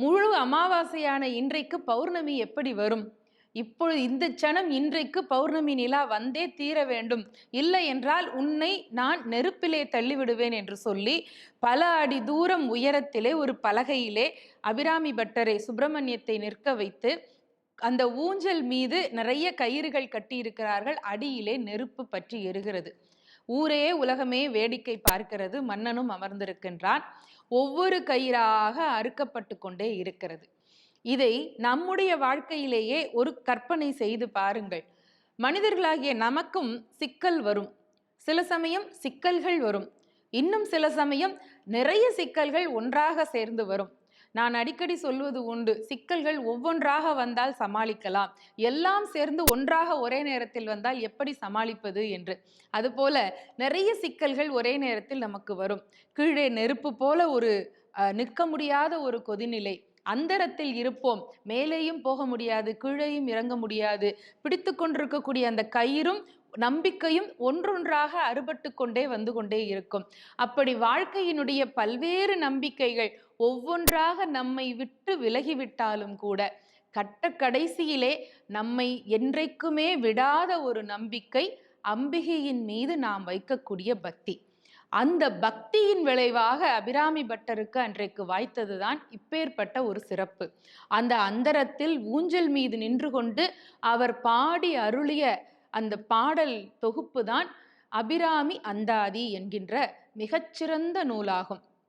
முழு அமாவாசையான இன்றைக்கு பௌர்ணமி எப்படி வரும்? இப்பொழுது இந்த சனம் இன்றைக்கு பௌர்ணமி நிலா வந்தே தீர வேண்டும். இல்லை என்றால் உன்னை நான் நெருப்பிலே தள்ளிவிடுவேன் என்று சொல்லி பல அடி தூரம் உயரத்திலே ஒரு பலகையிலே அபிராமி பட்டரை சுப்பிரமணியத்தை நிற்க வைத்து அந்த ஊஞ்சல் மீது நிறைய கயிறுகள் கட்டியிருக்கிறார்கள். அடியிலே நெருப்பு பற்றி எறுகிறது ஊரே உலகமே வேடிக்கை பார்க்கிறது மன்னனும் அமர்ந்திருக்கின்றான். ஒவ்வொரு கயிறாக அறுக்கப்பட்டு கொண்டே இருக்கிறது. இதை நம்முடைய வாழ்க்கையிலேயே ஒரு கற்பனை செய்து பாருங்கள். மனிதர்களாகிய நமக்கும் சிக்கல் வரும். சில சமயம் சிக்கல்கள் வரும். இன்னும் சில சமயம் நிறைய சிக்கல்கள் ஒன்றாக சேர்ந்து வரும். நான் அடிக்கடி சொல்வது உண்டு. சிக்கல்கள் ஒவ்வொன்றாக வந்தால் சமாளிக்கலாம். எல்லாம் சேர்ந்து ஒன்றாக ஒரே நேரத்தில் வந்தால் எப்படி சமாளிப்பது என்று. அதுபோல நிறைய சிக்கல்கள் ஒரே நேரத்தில் நமக்கு வரும். கீழே நெருப்பு போல ஒரு நிற்க முடியாத ஒரு கொதிநிலை. அந்தரத்தில் இருப்போம். மேலேயும் போக முடியாது கீழேயும் இறங்க முடியாது. பிடித்து கொண்டிருக்கக்கூடிய அந்த கயிறும் நம்பிக்கையும் ஒன்றொன்றாக அறுபட்டு கொண்டே வந்து கொண்டே இருக்கும். அப்படி வாழ்க்கையினுடைய பல்வேறு நம்பிக்கைகள் ஒவ்வொன்றாக நம்மை விட்டு விலகிவிட்டாலும் கூட கட்ட கடைசியிலே நம்மை என்றைக்குமே விடாத ஒரு நம்பிக்கை அம்பிகையின் மீது நாம் வைக்கக்கூடிய பக்தி. அந்த பக்தியின் விளைவாக அபிராமி பட்டருக்கு அன்றைக்கு வாய்த்ததுதான் இப்பேற்பட்ட ஒரு சிறப்பு. அந்த அந்தரத்தில் ஊஞ்சல் மீது நின்று கொண்டு அவர் பாடி அருளிய அந்த பாடல் தொகுப்பு தான் அபிராமி அந்தாதி என்கின்ற மிகச்சிறந்த நூலாகும்.